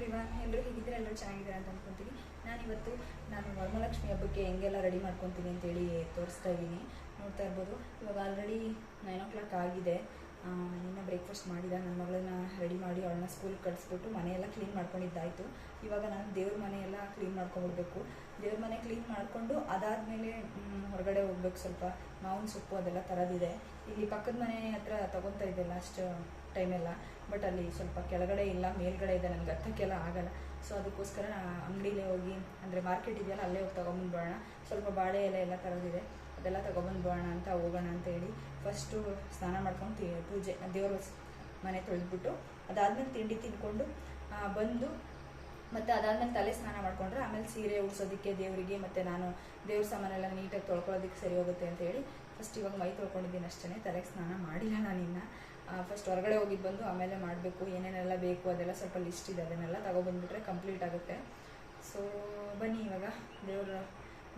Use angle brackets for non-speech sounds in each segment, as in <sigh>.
Everyone ಎಲ್ಲರೂ ಹೇಗಿದ್ರೆ ಎಲ್ಲರೂ ಚೆನ್ನಾಗಿದ್ದಾರೆ ಅಂತ ನಾನು ಇವತ್ತು ನಾನು ವರಮಹಾಲಕ್ಷ್ಮಿ ಹಬ್ಬಕ್ಕೆ ಹೆಂಗೆಲ್ಲ ರೆಡಿ ಮಾಡ್ಕೊತೀನಿ ಅಂತೇಳಿ ತೋರಿಸ್ತಾ ಇದ್ದೀನಿ. ನೋಡ್ತಾ ಇರ್ಬೋದು. ಇವಾಗ ಆಲ್ರೆಡಿ ನೈನ್ ಓ ಕ್ಲಾಕ್ ಆಗಿದೆ ನಿನ್ನ ಬ್ರೇಕ್ಫಾಸ್ಟ್ ಮಾಡಿದ ನನ್ನ ಮಗಳನ್ನ ರೆಡಿ ಮಾಡಿ ಅವಳನ್ನ ಸ್ಕೂಲ್ಗೆ ಕಳಿಸ್ಬಿಟ್ಟು ಮನೆಯೆಲ್ಲ ಕ್ಲೀನ್ ಮಾಡ್ಕೊಂಡಿದ್ದಾಯಿತು. ಇವಾಗ ನಾನು ದೇವ್ರ ಮನೆಯೆಲ್ಲ ಕ್ಲೀನ್ ಮಾಡ್ಕೊಂಡ್ಬಿಡ್ಬೇಕು ದೇವ್ರ ಮನೆ ಕ್ಲೀನ್ ಮಾಡಿಕೊಂಡು ಅದಾದಮೇಲೆ ಹೊರಗಡೆ ಹೋಗ್ಬೇಕು ಸ್ವಲ್ಪ. ಮಾವಿನ ಸೊಪ್ಪು ಅದೆಲ್ಲ ತರೋದಿದೆ. ಇಲ್ಲಿ ಪಕ್ಕದ ಮನೆ ಹತ್ರ ತೊಗೊತಾ ಇದ್ದೆ ಲಾಸ್ಟ್ ಟೈಮೆಲ್ಲ ಬಟ್ ಅಲ್ಲಿ ಸ್ವಲ್ಪ ಕೆಳಗಡೆ ಇಲ್ಲ, ಮೇಲ್ಗಡೆ ಇದೆ, ನನಗೆ ಹತ್ತಕ್ಕೆಲ್ಲ ಆಗಲ್ಲ. ಸೊ ಅದಕ್ಕೋಸ್ಕರ ಅಂಗಡಿಲೇ ಹೋಗಿ, ಅಂದರೆ ಮಾರ್ಕೆಟ್ ಇದೆಯಲ್ಲ, ಅಲ್ಲೇ ಹೋಗಿ ತೊಗೊಂಬಂದ್ಬೋಣ ಸ್ವಲ್ಪ ಬಾಳೆ ಎಲೆ ಎಲ್ಲ ತರೋದಿದೆ, ಅದೆಲ್ಲ ತೊಗೊಬಂದ್ಬೋಣ ಅಂತ ಹೋಗೋಣ ಅಂತ ಹೇಳಿ ಫಸ್ಟು ಸ್ನಾನ ಮಾಡ್ಕೊಂಡು ಪೂಜೆ, ದೇವರು ಮನೆ ತೊಳೆದ್ಬಿಟ್ಟು, ಅದಾದ್ಮೇಲೆ ತಿಂಡಿ ತಿನ್ಕೊಂಡು ಬಂದು ಮತ್ತು ಅದಾದ್ಮೇಲೆ ತಲೆ ಸ್ನಾನ ಮಾಡ್ಕೊಂಡ್ರೆ ಆಮೇಲೆ ಸೀರೆ ಉಡ್ಸೋದಕ್ಕೆ ದೇವರಿಗೆ ಮತ್ತು ನಾನು ದೇವ್ರ ಸಾಮಾನೆಲ್ಲ ನೀಟಾಗಿ ತೊಳ್ಕೊಳ್ಳೋದಕ್ಕೆ ಸರಿ ಹೋಗುತ್ತೆ ಅಂತ ಹೇಳಿ ಫಸ್ಟ್ ಇವಾಗ ಮೈ ತೊಳ್ಕೊಂಡಿದ್ದೀನಿ ಅಷ್ಟೇ ತಲೆಗೆ ಸ್ನಾನ ಮಾಡಿಲ್ಲ ನಾನಿನ್ನು. ಫಸ್ಟ್ ಹೊರಗಡೆ ಹೋಗಿದ್ದು ಬಂದು ಆಮೇಲೆ ಮಾಡಬೇಕು, ಏನೇನೆಲ್ಲ ಬೇಕು, ಅದೆಲ್ಲ ಸ್ವಲ್ಪ ಲಿಸ್ಟ್ ಇದೆ, ಅದನ್ನೆಲ್ಲ ತಗೊಬಂದ್ಬಿಟ್ರೆ ಕಂಪ್ಲೀಟ್ ಆಗುತ್ತೆ. ಸೊ ಬನ್ನಿ ಇವಾಗ, ದೇವ್ರ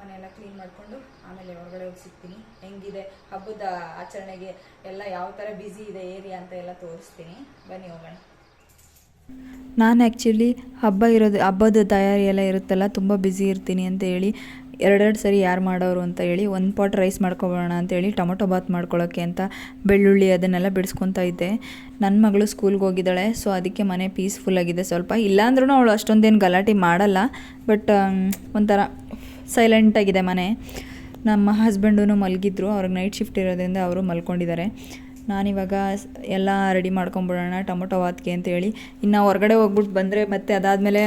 ಮನೆಯೆಲ್ಲ ಕ್ಲೀನ್ ಮಾಡಿಕೊಂಡು ಆಮೇಲೆ ಹೊರಗಡೆ ಹೋಗಿ ಸಿಗ್ತೀನಿ. ಹೆಂಗಿದೆ? ಹಬ್ಬದ ಆಚರಣೆಗೆ ಎಲ್ಲ ಯಾವ ಥರ ಬ್ಯುಸಿ ಇದೆ, ಏರಿಯಾ ಅಂತ ಎಲ್ಲ ತೋರಿಸ್ತೀನಿ. ಬನ್ನಿ ಹೋಗೋಣ. ನಾನು ಆ್ಯಕ್ಚುಲಿ ಹಬ್ಬ ಇರೋದು, ಹಬ್ಬದ ತಯಾರಿ ಎಲ್ಲ ಇರುತ್ತಲ್ಲ, ತುಂಬ ಬ್ಯುಸಿ ಇರ್ತೀನಿ ಅಂತ ಹೇಳಿ ಎರಡೆರಡು ಸರಿ ಯಾರು ಮಾಡೋರು ಅಂತ ಹೇಳಿ ಒಂದು ಪಾಟ್ ರೈಸ್ ಮಾಡ್ಕೊಬೋಣ ಅಂತೇಳಿ ಟೊಮೊಟೊ ಬಾತ್ ಮಾಡ್ಕೊಳ್ಳೋಕ್ಕೆ ಅಂತ ಬೆಳ್ಳುಳ್ಳಿ ಅದನ್ನೆಲ್ಲ ಬಿಡಿಸ್ಕೊತಾ ಇದ್ದೆ. ನನ್ನ ಮಗಳು ಸ್ಕೂಲ್ಗೆ ಹೋಗಿದ್ದಾಳೆ ಸೊ ಅದಕ್ಕೆ ಮನೆ ಪೀಸ್ಫುಲ್ ಆಗಿದೆ ಸ್ವಲ್ಪ. ಇಲ್ಲಾಂದ್ರೂ ಅವಳು ಅಷ್ಟೊಂದೇನು ಗಲಾಟೆ ಮಾಡಲ್ಲ ಬಟ್ ಒಂಥರ ಸೈಲೆಂಟಾಗಿದೆ ಮನೆ. ನಮ್ಮ ಹಸ್ಬೆಂಡು ಮಲಗಿದ್ರು, ಅವ್ರಿಗೆ ನೈಟ್ ಶಿಫ್ಟ್ ಇರೋದ್ರಿಂದ ಅವರು ಮಲ್ಕೊಂಡಿದ್ದಾರೆ. ನಾನಿವಾಗ ಎಲ್ಲ ರೆಡಿ ಮಾಡ್ಕೊಂಬಿಡೋಣ ಟೊಮೊಟೊ ವಾತ್ಗೆ ಅಂತೇಳಿ. ಇನ್ನು ಹೊರಗಡೆ ಹೋಗ್ಬಿಟ್ಟು ಬಂದರೆ ಮತ್ತೆ ಅದಾದಮೇಲೆ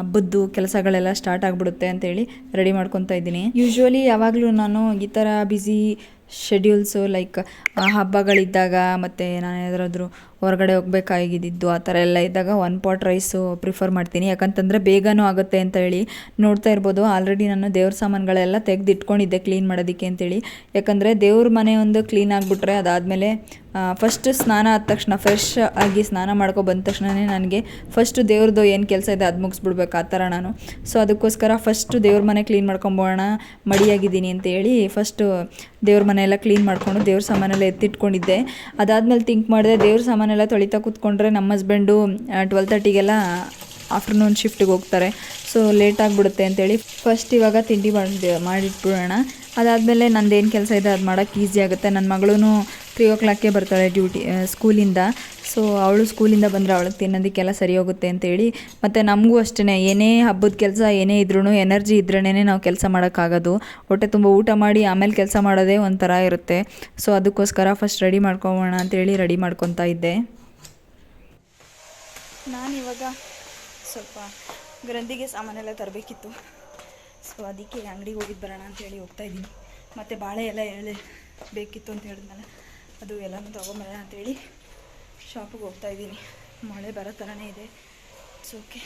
ಹಬ್ಬದ್ದು ಕೆಲಸಗಳೆಲ್ಲ ಸ್ಟಾರ್ಟ್ ಆಗಿಬಿಡುತ್ತೆ ಅಂತೇಳಿ ರೆಡಿ ಮಾಡ್ಕೊತಾ ಇದ್ದೀನಿ. ಯೂಶ್ವಲಿ ಯಾವಾಗಲೂ ನಾನು ಈ ಥರ ಬ್ಯುಸಿ ಶೆಡ್ಯೂಲ್ಸು ಲೈಕ್ ಹಬ್ಬಗಳಿದ್ದಾಗ ಮತ್ತು ನಾನು ಯಾವ್ದಾದ್ರು ಹೊರಗಡೆ ಹೋಗ್ಬೇಕಾಗಿದ್ದು ಆ ಥರ ಎಲ್ಲ ಇದ್ದಾಗ ಒನ್ ಪಾಟ್ ರೈಸು ಪ್ರಿಫರ್ ಮಾಡ್ತೀನಿ. ಯಾಕಂತಂದರೆ ಬೇಗನೂ ಆಗುತ್ತೆ ಅಂತ ಹೇಳಿ ನೋಡ್ತಾ ಇರ್ಬೋದು. ಆಲ್ರೆಡಿ ನಾನು ದೇವ್ರ ಸಾಮಾನುಗಳೆಲ್ಲ ತೆಗೆದಿಟ್ಕೊಂಡಿದ್ದೆ ಕ್ಲೀನ್ ಮಾಡೋದಕ್ಕೆ ಅಂತೇಳಿ. ಯಾಕಂದರೆ ದೇವ್ರ ಮನೆ ಒಂದು ಕ್ಲೀನ್ ಆಗಿಬಿಟ್ರೆ ಅದಾದಮೇಲೆ ಫಸ್ಟ್ ಸ್ನಾನ ಆದ ತಕ್ಷಣ ಫ್ರೆಶ್ ಆಗಿ ಸ್ನಾನ ಮಾಡ್ಕೊ ಬಂದ ತಕ್ಷಣವೇ ನನಗೆ ಫಸ್ಟು ದೇವ್ರದ್ದು ಏನು ಕೆಲಸ ಇದೆ ಅದು ಮುಗಿಸ್ಬಿಡ್ಬೇಕು ಆ ಥರ ನಾನು. ಸೊ ಅದಕ್ಕೋಸ್ಕರ ಫಸ್ಟು ದೇವ್ರ ಮನೆ ಕ್ಲೀನ್ ಮಾಡ್ಕೊಂಬೋಣ, ಮಡಿಯಾಗಿದ್ದೀನಿ ಅಂತ ಹೇಳಿ ಫಸ್ಟು ದೇವ್ರ ಮನೆ ಎಲ್ಲ ಕ್ಲೀನ್ ಮಾಡಿಕೊಂಡು ದೇವ್ರ ಸಾಮಾನೆಲ್ಲ ಎತ್ತಿಟ್ಕೊಂಡಿದ್ದೆ. ಅದಾದಮೇಲೆ ಥಿಂಕ್ ಮಾಡಿದೆ ದೇವ್ರ ಸಾಮಾನೆಲ್ಲ ತೊಳಿತಾ ಕೂತ್ಕೊಂಡ್ರೆ ನಮ್ಮ ಹಸ್ಬೆಂಡು ಟ್ವೆಲ್ ತರ್ಟಿಗೆಲ್ಲ ಆಫ್ಟರ್ನೂನ್ ಶಿಫ್ಟಿಗೆ ಹೋಗ್ತಾರೆ. ಸೊ ಲೇಟ್ ಆಗಿಬಿಡುತ್ತೆ ಅಂತೇಳಿ ಫಸ್ಟ್ ಇವಾಗ ತಿಂಡಿ ಮಾಡಿ, ಮಾಡಿಟ್ಬಿಡೋಣ. ಅದಾದಮೇಲೆ ನಂದೇನು ಕೆಲಸ ಇದೆ ಅದು ಮಾಡೋಕ್ಕೆ ಈಸಿ ಆಗುತ್ತೆ. ನನ್ನ ಮಗಳೂ ತ್ರೀ ಓ ಕ್ಲಾಕ್ಗೆ ಬರ್ತಾಳೆ ಡ್ಯೂಟಿ ಸ್ಕೂಲಿಂದ ಸೊ ಅವಳು ಸ್ಕೂಲಿಂದ ಬಂದರೆ ಅವಳಿಗೆ ತಿನ್ನೋದಕ್ಕೆಲ್ಲ ಸರಿ ಹೋಗುತ್ತೆ ಅಂತೇಳಿ ಮತ್ತು ನಮಗೂ ಅಷ್ಟೇ ಏನೇ ಹಬ್ಬದ ಕೆಲಸ, ಏನೇ ಇದ್ರೂ ಎನರ್ಜಿ ಇದ್ರೇ ನಾವು ಕೆಲಸ ಮಾಡೋಕ್ಕಾಗೋದು. ಹೊಟ್ಟೆ ತುಂಬ ಊಟ ಮಾಡಿ ಆಮೇಲೆ ಕೆಲಸ ಮಾಡೋದೇ ಒಂಥರ ಇರುತ್ತೆ. ಸೊ ಅದಕ್ಕೋಸ್ಕರ ಫಸ್ಟ್ ರೆಡಿ ಮಾಡ್ಕೊಬೋಣ ಅಂತೇಳಿ ರೆಡಿ ಮಾಡ್ಕೊತಾ ಇದ್ದೆ. ನಾನಿವಾಗ ಸ್ವಲ್ಪ ಗ್ರಂಥಿಗೆ ಸಾಮಾನೆಲ್ಲ ತರಬೇಕಿತ್ತು. ಸೊ ಅದಕ್ಕೆ ಅಂಗಡಿಗೆ ಹೋಗಿದ್ದು ಬರೋಣ ಅಂತೇಳಿ ಹೋಗ್ತಾ ಇದ್ದೀನಿ. ಮತ್ತು ಬಾಳೆ ಎಲ್ಲ ಬೇಕಿತ್ತು ಅಂತ ಹೇಳಿದ್ನಲ್ಲ. ಅದು ಎಲ್ಲನೂ ತೊಗೊಂಬರೋಣ ಅಂತೇಳಿ ಶಾಪಿಗೆ ಹೋಗ್ತಾ ಇದ್ದೀನಿ. ಮಳೆ ಬರೋ ಥರನೇ ಇದೆ. ಇಟ್ಸ್ ಓಕೆ